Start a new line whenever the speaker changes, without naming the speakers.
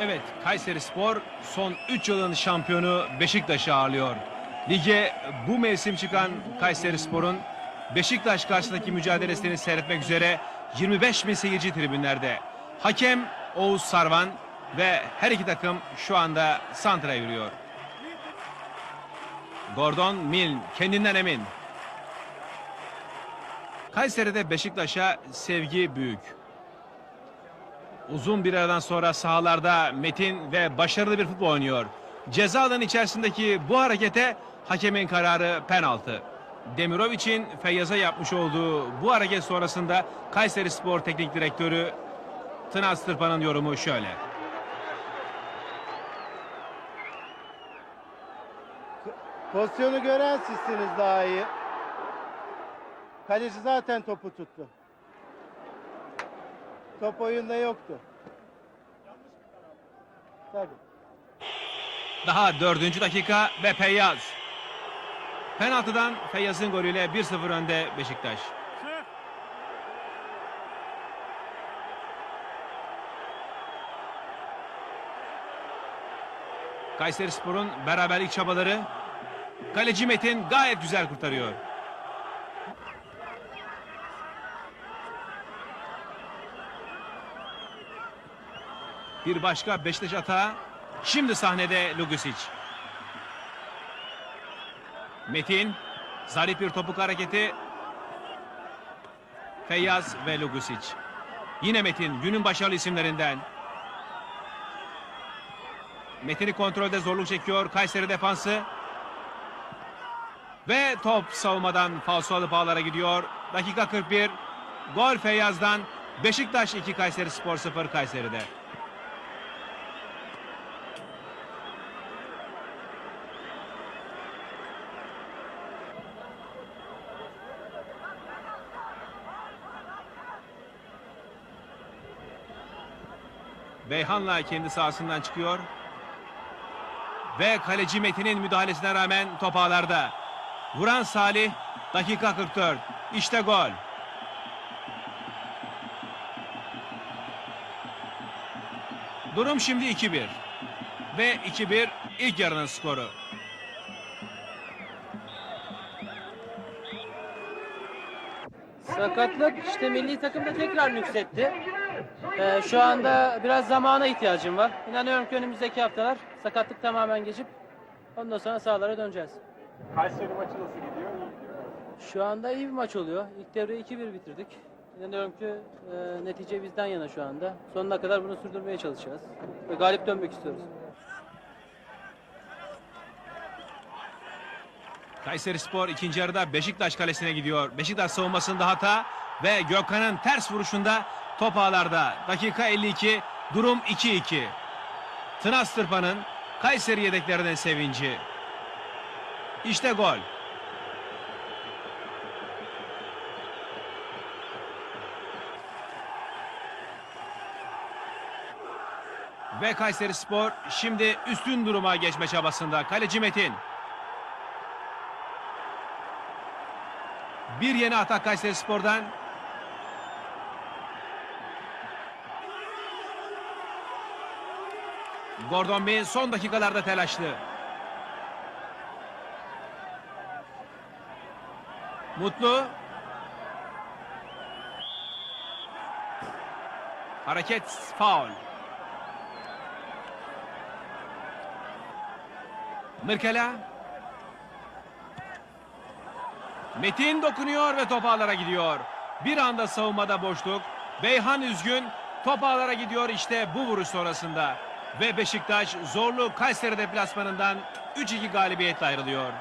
Evet, Kayseri Spor son 3 yılın şampiyonu Beşiktaş'ı ağırlıyor. Lige bu mevsim çıkan Kayseri Spor'un Beşiktaş karşısındaki mücadelesini seyretmek üzere 25 bin seyirci tribünlerde. Hakem Oğuz Sarvan ve her iki takım şu anda santra yürüyor. Gordon Milne kendinden emin. Kayseri'de Beşiktaş'a sevgi büyük. Uzun bir aradan sonra sahalarda Metin ve başarılı bir futbol oynuyor. Ceza içerisindeki bu harekete hakemin kararı penaltı. Demirovic'in Feyyaz'a yapmış olduğu bu hareket sonrasında Kayseri Spor Teknik Direktörü Tınaz Tırpan'ın yorumu şöyle.
Pozisyonu gören sizsiniz daha iyi. Kaleci zaten topu tuttu. Top oyunda yoktu. Tabii.
Daha dördüncü dakika ve Feyyaz. Penaltıdan Feyyaz'ın golüyle 1-0 önde Beşiktaş. Kayseri Spor'un beraberlik çabaları kaleci Metin gayet güzel kurtarıyor. Bir başka Beşiktaş atağı. Şimdi sahnede Lugosic. Metin. Zarif bir topuk hareketi. Feyyaz ve Lugosic. Yine Metin günün başarılı isimlerinden. Metin'i kontrolde zorluk çekiyor Kayseri defansı. Ve top savunmadan falso alıp ağlara gidiyor. Dakika 41. Gol Feyyaz'dan. Beşiktaş 2 Kayseri Spor 0 Kayseri'de. Beyhan'la kendi sahasından çıkıyor. Ve kaleci Metin'in müdahalesine rağmen top ağlarda. Vuran Salih dakika 44. İşte gol. Durum şimdi 2-1. Ve 2-1 ilk yarının skoru.
Sakatlık işte milli takımda tekrar nüksetti. Ee, şu anda biraz zamana ihtiyacım var. İnanıyorum ki önümüzdeki haftalar sakatlık tamamen geçip ondan sonra sahalara döneceğiz.
Kayseri maçı nasıl gidiyor? İyi gidiyor.
Şu anda iyi bir maç oluyor. İlk devreyi 2-1 bitirdik. İnanıyorum ki e, netice bizden yana şu anda. Sonuna kadar bunu sürdürmeye çalışacağız. Ve galip dönmek istiyoruz.
Kayseri Spor ikinci yarıda Beşiktaş kalesine gidiyor. Beşiktaş savunmasında hata ve Gökhan'ın ters vuruşunda top ağlarda. Dakika 52 durum 2-2. Tınaz Tırpan'ın Kayseri yedeklerinin sevinci. İşte gol. Ve Kayseri Spor şimdi üstün duruma geçme çabasında. Kaleci Metin. Bir yeni atak Kayseri Spor'dan. Gordon Bey son dakikalarda telaşlı. Mutlu. Hareket faul. Mırkela. Metin dokunuyor ve top ağlara gidiyor. Bir anda savunmada boşluk. Beyhan üzgün. Top ağlara gidiyor işte bu vuruş sonrasında. Ve Beşiktaş zorlu Kayseri deplasmanından 3-2 galibiyetle ayrılıyor.